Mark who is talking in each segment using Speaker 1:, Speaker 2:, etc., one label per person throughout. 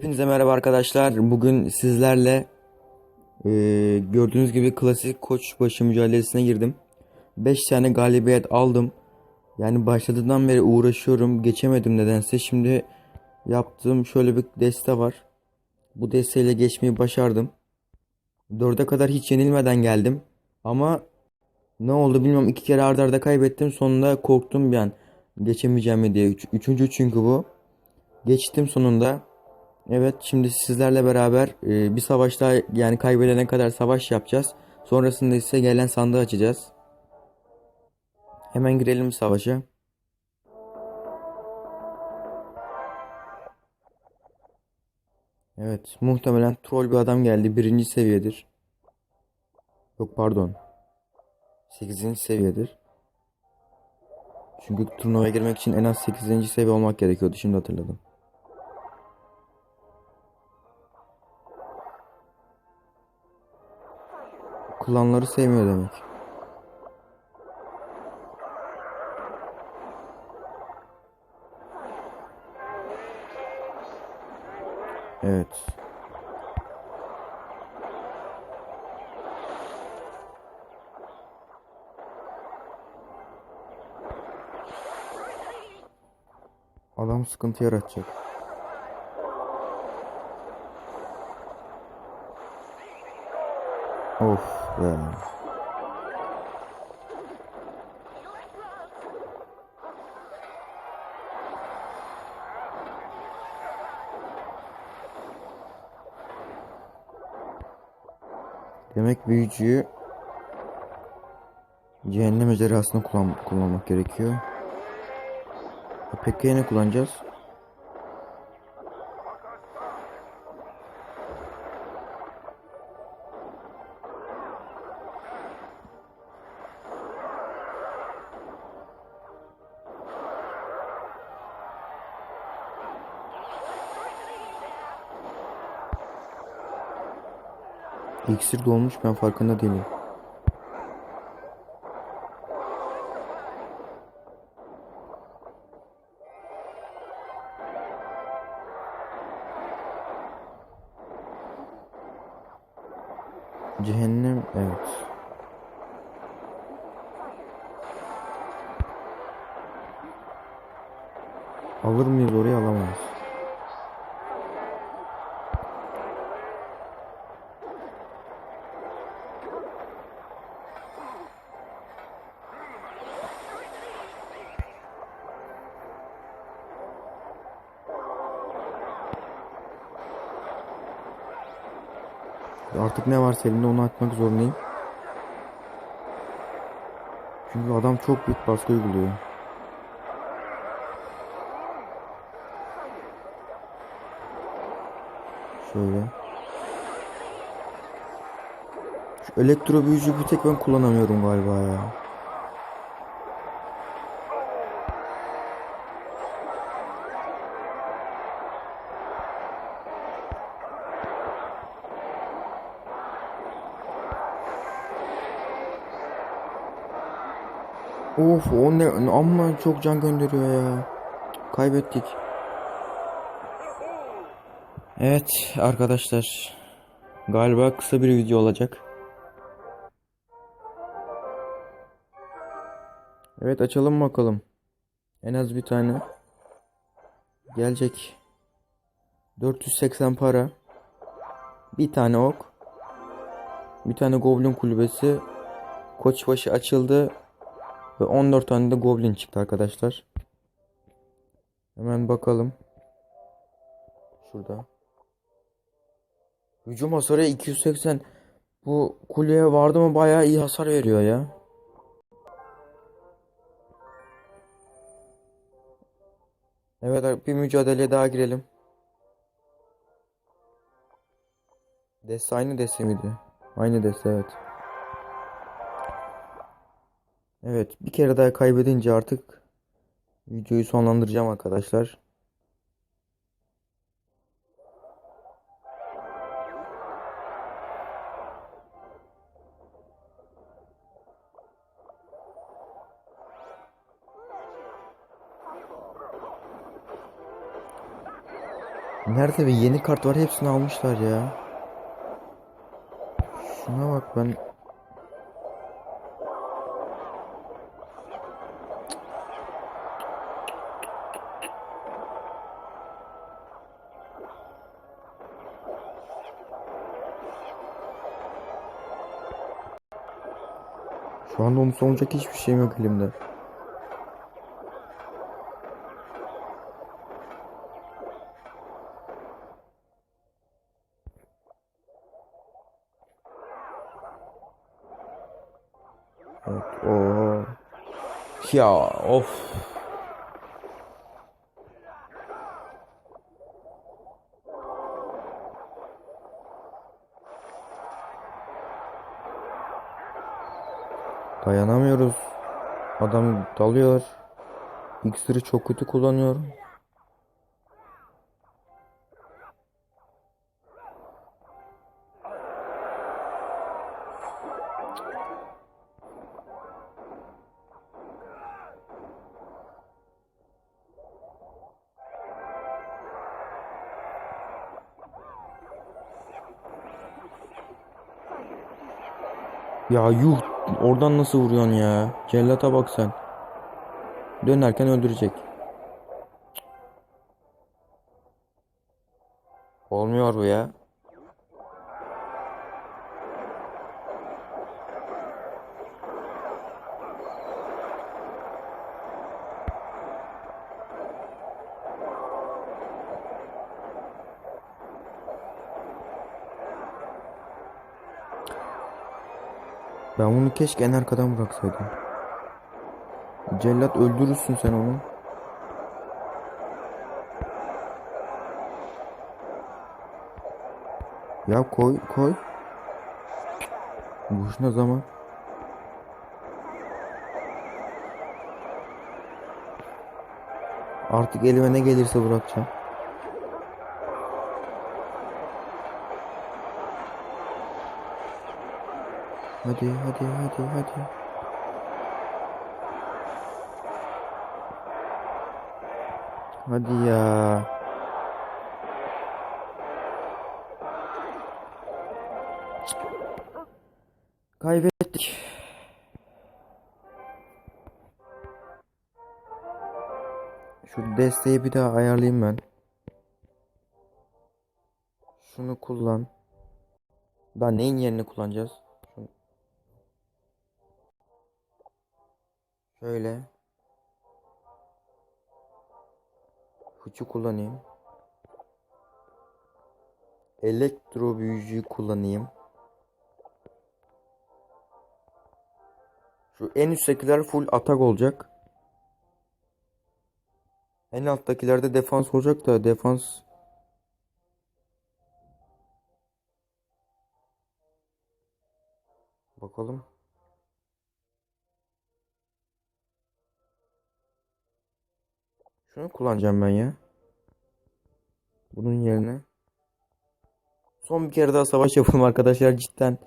Speaker 1: Hepinize merhaba arkadaşlar. Bugün sizlerle e, gördüğünüz gibi klasik koçbaşı mücadelesine girdim. 5 tane galibiyet aldım. Yani başladığından beri uğraşıyorum. Geçemedim nedense. Şimdi yaptığım şöyle bir deste var. Bu desteyle geçmeyi başardım. 4'e kadar hiç yenilmeden geldim. Ama ne oldu bilmiyorum. iki kere arda arda kaybettim. Sonunda korktum bir an. Geçemeyeceğim diye. Üç- üçüncü çünkü bu. Geçtim sonunda. Evet şimdi sizlerle beraber e, bir savaş daha yani kaybedene kadar savaş yapacağız. Sonrasında ise gelen sandığı açacağız. Hemen girelim savaşa. Evet muhtemelen troll bir adam geldi. Birinci seviyedir. Yok pardon. Sekizinci seviyedir. Çünkü turnuvaya girmek için en az 8. seviye olmak gerekiyordu. Şimdi hatırladım. Klanları sevmiyor demek. Evet. Adam sıkıntı yaratacak. Of Demek büyücüyü cehennem ejderhasını kullan kullanmak gerekiyor. E Peki ne kullanacağız? İksir dolmuş ben farkında değilim. Cehennem evet. Alır mıyız oraya alamayız. Artık ne varsa elimde onu atmak zorundayım. Çünkü adam çok büyük baskı uyguluyor. Şöyle. Şu elektro büyücü bir tek ben kullanamıyorum galiba ya. Of o ne amma çok can gönderiyor ya. Kaybettik. Evet arkadaşlar. Galiba kısa bir video olacak. Evet açalım bakalım. En az bir tane. Gelecek. 480 para. Bir tane ok. Bir tane goblin kulübesi. Koçbaşı açıldı. Ve 14 tane de goblin çıktı arkadaşlar. Hemen bakalım. Şurada. Hücum hasarı 280. Bu kuleye vardı mı bayağı iyi hasar veriyor ya. Evet bir mücadeleye daha girelim. Deste aynı deste miydi? Aynı deste evet. Evet bir kere daha kaybedince artık videoyu sonlandıracağım arkadaşlar. Nerede bir yeni kart var hepsini almışlar ya. Şuna bak ben Şu anda onu savunacak hiçbir şeyim yok elimde. Evet, o. Ya of. Dayanamıyoruz. Adam dalıyor. İksiri çok kötü kullanıyor. Ya yuh oradan nasıl vuruyorsun ya? Cellata bak sen. Dönerken öldürecek. Olmuyor bu ya. Ben bunu keşke en arkadan bıraksaydım. Cellat öldürürsün sen onu. Ya koy koy. Boşuna zaman. Artık elime ne gelirse bırakacağım. Hadi hadi hadi hadi. Hadi ya. Kaybettik. Şu desteği bir daha ayarlayayım ben. Şunu kullan. Daha neyin yerini kullanacağız? Şöyle. Hıçı kullanayım. Elektro büyücüyü kullanayım. Şu en üsttekiler full atak olacak. En alttakilerde defans olacak da defans Bakalım. Şunu kullanacağım ben ya. Bunun yerine. Son bir kere daha savaş yapalım arkadaşlar. Cidden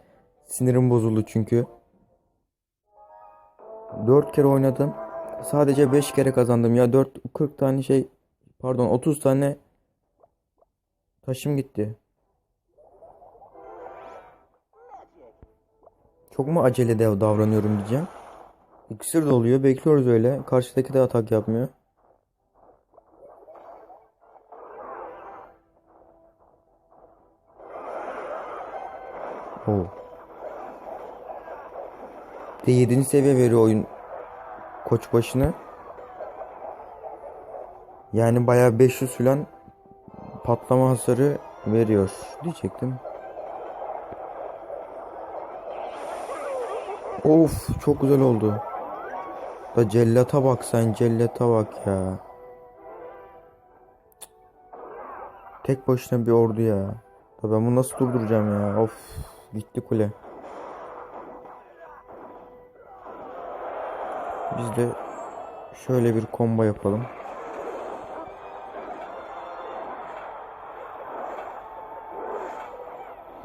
Speaker 1: sinirim bozuldu çünkü. 4 kere oynadım. Sadece 5 kere kazandım. Ya 4 40 tane şey pardon 30 tane taşım gitti. Çok mu acele davranıyorum diyeceğim. İksir de oluyor. Bekliyoruz öyle. Karşıdaki de atak yapmıyor. Oo. De 7. seviye veriyor oyun koç başına. Yani bayağı 500 falan patlama hasarı veriyor diyecektim. Of çok güzel oldu. Da cellata bak sen cellata bak ya. Tek başına bir ordu ya. Da ben bunu nasıl durduracağım ya? Of gitti kule. Biz de şöyle bir combo yapalım.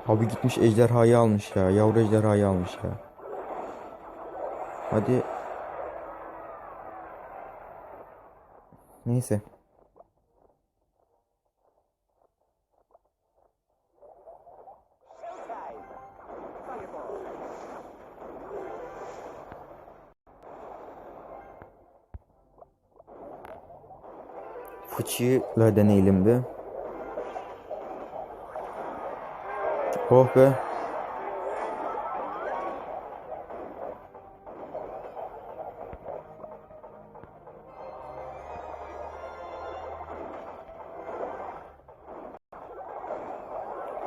Speaker 1: Abi gitmiş ejderhayı almış ya. Yavru ejderhayı almış ya. Hadi. Neyse. Fıçıyla deneyelim bir. Oh be.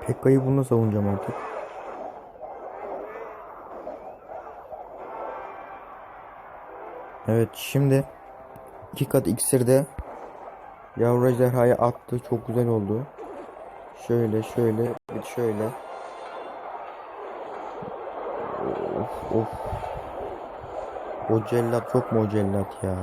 Speaker 1: Pekka'yı bununla savunacağım artık. Evet şimdi iki kat iksirde yavru ejderhayı attı. Çok güzel oldu. Şöyle şöyle bir şöyle. Of of. O cellat çok mu o cellat ya?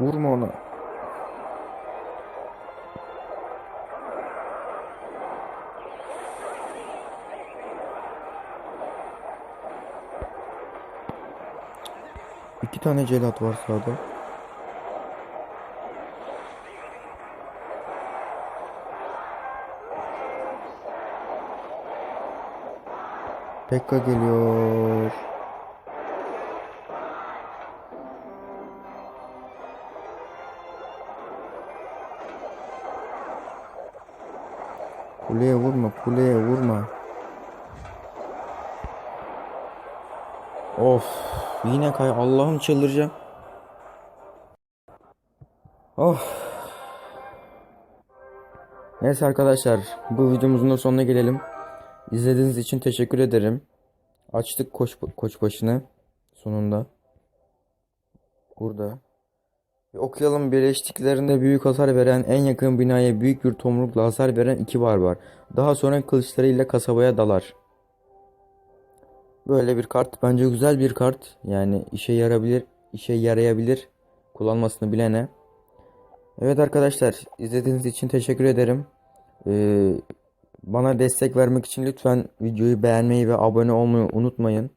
Speaker 1: Vurma ona. İki tane celat var sağda. Pekka geliyor. Kuleye vurma, kuleye vurma. Of, yine kay. Allah'ım çıldıracağım. Of. Neyse arkadaşlar, bu videomuzun da sonuna gelelim. İzlediğiniz için teşekkür ederim. Açtık koç, koç başını sonunda. Burada. Bir okuyalım birleştiklerinde büyük hasar veren en yakın binaya büyük bir tomrukla hasar veren iki barbar. Daha sonra kılıçlarıyla kasabaya dalar. Böyle bir kart bence güzel bir kart. Yani işe yarabilir, işe yarayabilir kullanmasını bilene. Evet arkadaşlar izlediğiniz için teşekkür ederim. Ee, bana destek vermek için lütfen videoyu beğenmeyi ve abone olmayı unutmayın.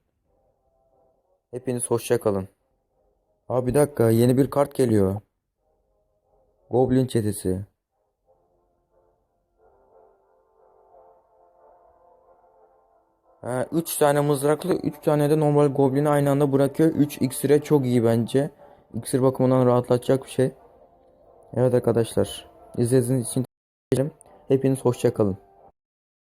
Speaker 1: Hepiniz hoşça kalın. Abi bir dakika yeni bir kart geliyor. Goblin çetesi. 3 tane mızraklı 3 tane de normal goblini aynı anda bırakıyor. 3 iksire çok iyi bence. İksir bakımından rahatlatacak bir şey. Evet arkadaşlar. İzlediğiniz için teşekkür ederim. Hepiniz hoşça kalın.